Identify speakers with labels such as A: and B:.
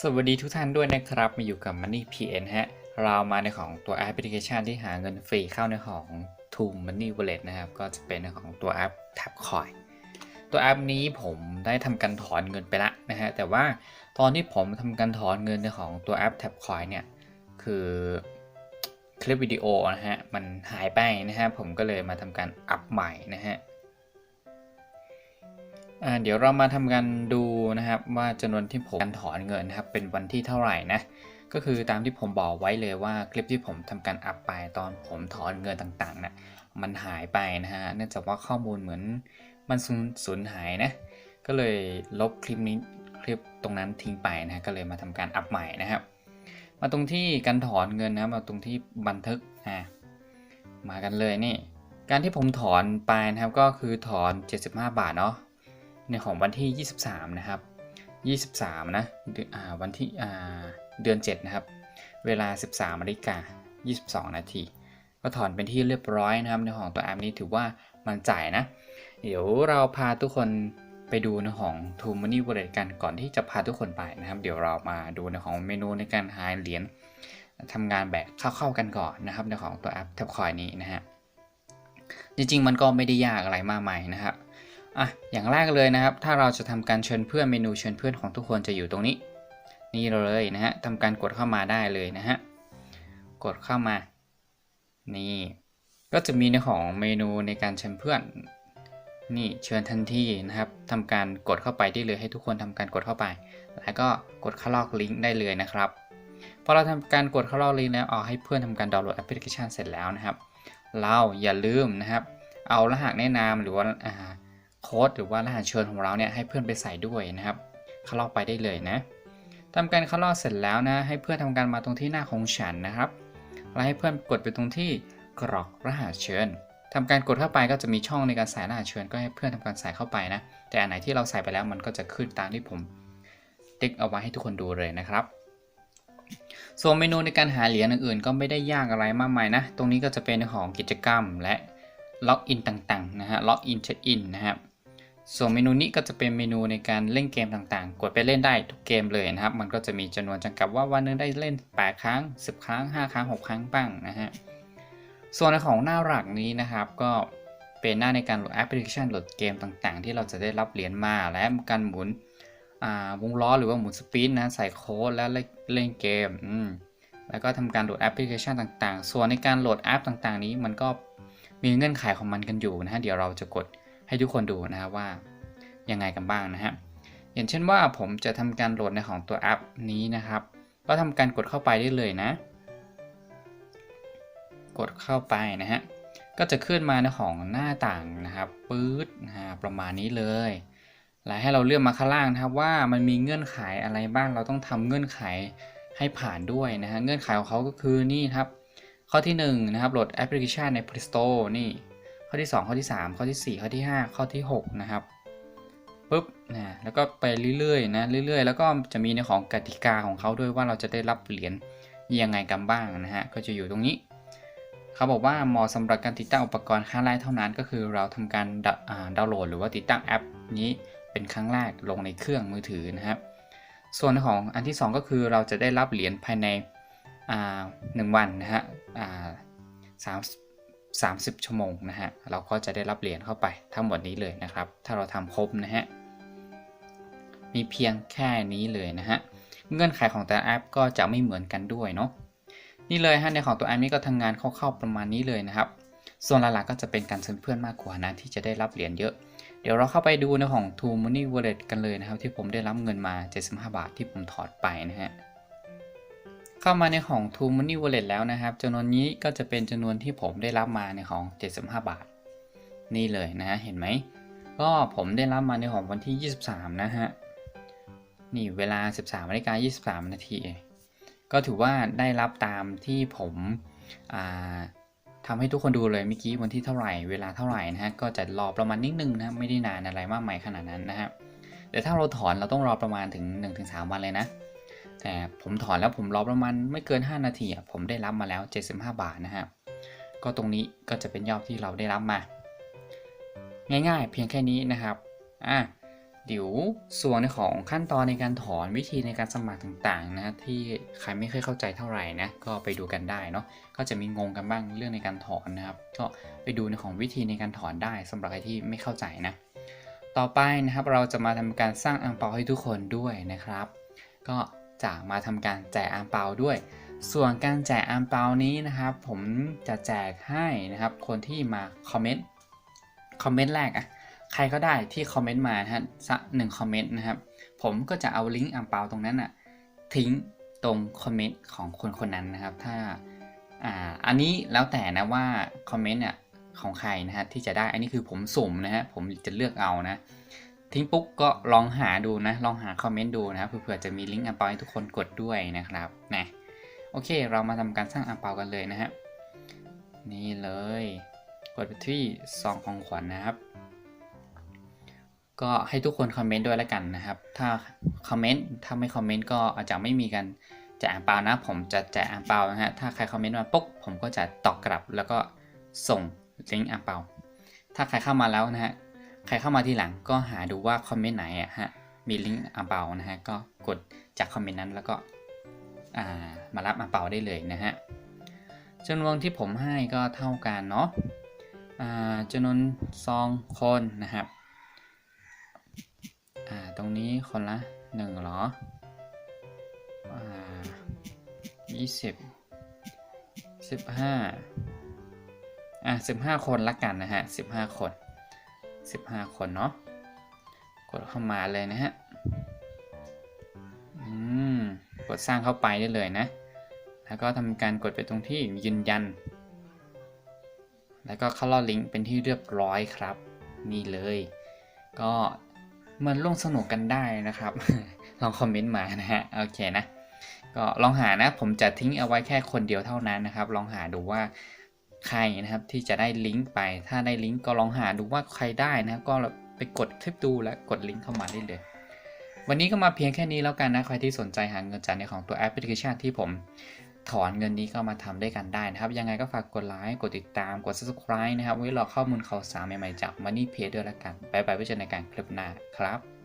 A: สวัสดีทุกท่านด้วยนะครับ มาอยู่กับ Money PN ฮะ เรามาในของตัวแอปพลิเคชันที่หาเงินฟรีเข้าในของ t o Money Wallet นะครับ ก็จะเป็นในของตัวแอป Tapcoin ตัวแอปนี้ผมได้ทำการถอนเงินไปละนะฮะ แต่ว่าตอนที่ผมทำการถอนเงินในของตัวแอป Tapcoin เนี่ย คือคลิปวิดีโอนะฮะ มันหายไปนะฮะ ผมก็เลยมาทำการอัพใหม่นะฮะ เดี๋ยวเรามาทำกันดูนะครับว่าจำนวนที่ผมการถอนเงินนะครับเป็นวันที่เท่าไหร่นะก็คือตามที่ผมบอกไว้เลยว่าคลิปที่ผมทำการอัพไปตอนผมถอนเงินต่างๆนะมันหายไปนะฮะเนื่องจากว่าข้อมูลเหมือนมันสูญหายนะก็เลยลบคลิปนี้คลิปตรงนั้นทิ้งไปนะฮะก็เลยมาทำการอัพใหม่นะครับ มาตรงที่การถอนเงินนะมาตรงที่บันทึกอ่ามากันเลยนี่การที่ผมถอนไปนะครับก็คือถอน 75 บาทเนาะ ในของวันที่ 23 นะครับ 23 นะเดือนอ่าวันที่เดือน 7 นะครับ เวลา 13นาฬิกา22 นาที ก็ถอนเป็นที่เรียบร้อยนะครับ ในของตัวแอปนี้ถือว่ามันจ่ายนะ เดี๋ยวเราพาทุกคนไปดูในของ t o Money Wallet กันก่อนที่จะพาทุกคนไปนะครับ เดี๋ยวเรามาดูในของเมนูในการหาเหรียญทำงานแบบเข้าๆกันก่อนนะครับในของตัวแอป Tapcoin นี้นะฮะจริงๆมันก็ไม่ได้ยากอะไรมากมายนะครับ อะอย่างแรกเลยนะครับ ถ้าเราจะทำการเชิญเพื่อนเมนูเชิญเพื่อนของทุกคนจะอยู่ตรงนี้ นี่เลยนะฮะทำการกดเข้ามาได้เลยนะฮะกดเข้ามา นี่ก็จะมีในของเมนูในการเชิญเพื่อน นี่เชิญทันทีนะครับทำการกดเข้าไปได้เลยให้ทุกคนทำการกดเข้าไป แล้วก็กดเข้าลอกลิงก์ได้เลยนะครับพอเราทำการกดเข้าลอกลิงก์แล้วเอาให้เพื่อนทำการดาวน์โหลดแอปพลิเคชันเสร็จแล้วนะครับ เราอย่าลืมนะครับ เอารหัสแนะนำหรือว่า โค้ดหรือว่ารหัสเชิญของเราเนี่ยให้เพื่อนไปใส่ด้วยนะครับเข้าลอกไปได้เลยนะทำการเข้าลอกเสร็จแล้วนะ ให้เพื่อนทำการมาตรงที่หน้าของฉันนะครับแล้วให้เพื่อนกดไปตรงที่กรอกรหัสเชิญทำการกดเข้าไปก็จะมีช่องในการใส่รหัสเชิญ ก็ให้เพื่อนทำการใส่เข้าไปนะ แต่อันไหนที่เราใส่ไปแล้วมันก็จะขึ้นตามที่ผมติ๊กเอาไว้ให้ทุกคนดูเลยนะครับส่วนเมนูในการหาเหรียญอื่นๆ ก็ไม่ได้ยากอะไรมากมายนะ ตรงนี้ก็จะเป็นของกิจกรรมและล็อกอินต่างๆนะฮะ ล็อกอินเช็คอินนะครับ ส่วนเมนูนี้ก็จะเป็นเมนูในการเล่นเกมต่างๆ กดไปเล่นได้ทุกเกมเลยนะครับ มันก็จะมีจำนวนจำกัดว่าวันนึงได้เล่น 8 ครั้ง 10 ครั้ง 5 ครั้ง 6 ครั้งบ้างนะฮะ ส่วนในของหน้าหลักนี้นะครับ ก็เป็นหน้าในการโหลดแอปพลิเคชันโหลดเกมต่างๆ ที่เราจะได้รับเหรียญมา และการหมุนวงล้อหรือว่าหมุนสปีดนะ ใส่โค้ดแล้วเล่นเกมมแล้วก็ทำการโหลดแอปพลิเคชันต่างๆ ส่วนในการโหลดแอปต่างๆ นี้มันก็มีเงื่อนไขของมันกันอยู่นะฮะ เดี๋ยวเราจะกด ให้ทุกคนดูนะครับว่ายังไงกันบ้างนะฮะอย่างเช่นว่าผมจะทำการโหลดในของตัวแอปนี้นะครับ ก็ทำการกดเข้าไปได้เลยนะ กดเข้าไปนะฮะก็จะขึ้นมาในของหน้าต่างนะครับปื๊ดนะฮะประมาณนี้เลยแล้วให้เราเลือนมาข้างล่างนะครับว่ามันมีเงื่อนไขอะไรบ้างเราต้องทำเงื่อนไขให้ผ่านด้วยนะฮะเงื่อนไขของเขาก็คือนี่ครับ ข้อที่1นงนะครับโหลดแอปพลิเคชันใน Play Store นี่ ข้อที่ 2 ข้อที่ 3 ข้อที่ 4 ข้อที่ 5 ข้อที่ 6 นะครับปุ๊บนะแล้วก็ไปเรื่อยๆนะเรื่อยๆ แล้วก็จะมีในของกติกาของเขาด้วยว่าเราจะได้รับเหรียญยังไงกันบ้างนะฮะก็จะอยู่ตรงนี้ เขาบอกว่าเหมาะสำหรับการติดตั้งอุปกรณ์ครั้งแรกเท่านั้น ก็คือเราทำการดาวน์โหลด หรือว่าติดตั้งแอปนี้เป็นครั้งแรกลงในเครื่องมือถือนะครับส่วนของอันที่ 2 ก็คือเราจะได้รับเหรียญภายในหนึ่งวันนะฮะสาม สามสิบชั่วโมงนะฮะ เราก็จะได้รับเหรียญเข้าไปทั้งหมดนี้เลยนะครับ ถ้าเราทำครบนะฮะ มีเพียงแค่นี้เลยนะฮะ เงื่อนไขของแต่ละแอปก็จะไม่เหมือนกันด้วยเนาะ นี่เลยฮะในของตัวแอปนี้ก็ทำงานคร่าวๆประมาณนี้เลยนะครับ ส่วนหลักๆก็จะเป็นการเชิญเพื่อนมากกว่านะที่จะได้รับเหรียญเยอะ เดี๋ยวเราเข้าไปดูในของ t o Money Wallet กันเลยนะครับ ที่ผมได้รับเงินมา 75 บาทที่ผมถอดไปนะฮะ เข้ามาในของ t o Money Wallet แล้วนะครับจำนวนนี้ก็จะเป็นจำนวนที่ผมได้รับมาในของ 75 บาท นี่เลยนะฮะเห็นไหม ก็ผมได้รับมาในของวันที่ 23 นะฮะ นี่เวลา 13นาฬิกา23 นาที ก็ถือว่าได้รับตามที่ผมอ่าทำให้ทุกคนดูเลยเมื่อกี้วันที่เท่าไหร่ เวลาเท่าไหร่นะฮะ ก็จะรอประมาณนิดนึงนะไม่ได้นานอะไรมากมายขนาดนั้นนะครับแต่ถ้าเราถอนเราต้องรอประมาณถึง 1-3 วันเลยนะ แต่ผมถอนแล้วผมรอประมาณไม่เกิน 5 นาทีผมได้รับมาแล้ว 75 บาทนะฮะก็ตรงนี้ก็จะเป็นยอดที่เราได้รับมา ง่ายๆ เพียงแค่นี้นะครับอะเดี๋ยวส่วนในของขั้นตอนในการถอนวิธีในการสมัครต่างๆนะที่ใครไม่เคยเข้าใจเท่าไหร่นะก็ไปดูกันได้เนาะก็จะมีงงกันบ้างเรื่องในการถอนนะครับ ก็ไปดูในของวิธีในการถอนได้สำหรับใครที่ไม่เข้าใจนะ ต่อไปนะครับเราจะมาทำการสร้างอังเปาให้ทุกคนด้วยนะครับ ก็ จะมาทำการแจกอังเปาด้วย ส่วนการแจกอังเปานี้นะครับ ผมจะแจกให้นะครับ คนที่มาคอมเมนต์คอมเมนต์แรกอะใครก็ได้ที่คอมเมนต์มานะฮะสักหนึ่งคอมเมนต์นะครับ ผมก็จะเอาลิงก์อังเปาตรงนั้นอะทิ้งตรงคอมเมนต์ของคนคนนั้นนะครับ ถ้าอ่าอันนี้แล้วแต่นะว่าคอมเมนต์เนี่ยของใครนะฮะที่จะได้อันนี้คือผมสุ่มนะฮะผมจะเลือกเอานะ ทิ้งปุ๊บก็ลองหาดูนะ ลองหาคอมเมนต์ดูนะครับเผื่อจะมีลิงก์อังเปาให้ทุกคนกดด้วยนะครับนะโอเค เรามาทำการสร้างอังเปากันเลยนะฮะนี่เลย กดไปที่ซองของขวัญนะครับ ก็ให้ทุกคนคอมเมนต์ด้วยแล้วกันนะครับ ถ้าคอมเมนต์ถ้าไม่คอมเมนต์ก็อาจจะไม่มีกันแจกอังเปานะผมจะแจกอังเปานะฮะถ้าใครคอมเมนต์มาปุ๊บผมก็จะตอบกลับ แล้วก็ส่งลิงก์อังเปาถ้าใครเข้ามาแล้วนะฮะ ใครเข้ามาทีหลังก็หาดูว่าคอมเมนต์ไหนอะฮะมีลิงก์อังเปานะฮะก็กดจากคอมเมนต์นั้นแล้วก็อ่ามารับอังเปาได้เลยนะฮะจำนวนที่ผมให้ก็เท่ากันเนาะอ่าจำนวนซองคนนะครับอ่าตรงนี้คนละหนึ่งหรออ่ายี่สิบสิบห้าอะสิบห้าคนละกันนะฮะสิบห้าคน 15 คนเนาะ กดเข้ามาเลยนะฮะ อืม กดสร้างเข้าไปได้เลยนะ แล้วก็ทำการกดไปตรงที่ยืนยัน แล้วก็เข้าล่อลิงก์เป็นที่เรียบร้อยครับ นี่เลย ก็มันร่วมสนุกกันได้นะครับ ลองคอมเมนต์มานะฮะ โอเคนะ ก็ลองหานะ ผมจะทิ้งเอาไว้แค่คนเดียวเท่านั้นนะครับ ลองหาดูว่า ใครนะครับที่จะได้ลิงก์ไป ถ้าได้ลิงก์ก็ลองหาดูว่าใครได้นะก็ไปกดคลิปดูแล้วกดลิงก์เข้ามาได้เลย วันนี้ก็มาเพียงแค่นี้แล้วกันนะใครที่สนใจหาเงินจากในของตัวแอปพลิเคชันที่ผมถอนเงินนี้ก็มาทำด้วยกันได้นะครับ ยังไงก็ฝากกดไลค์กดติดตามกด subscribe นะครับ ไว้รอข้อมูลข่าวสารใหม่ๆจาก Money Pay ด้วยละกันบ๊ายบายไว้เจอกันในการคลิปหน้าครับ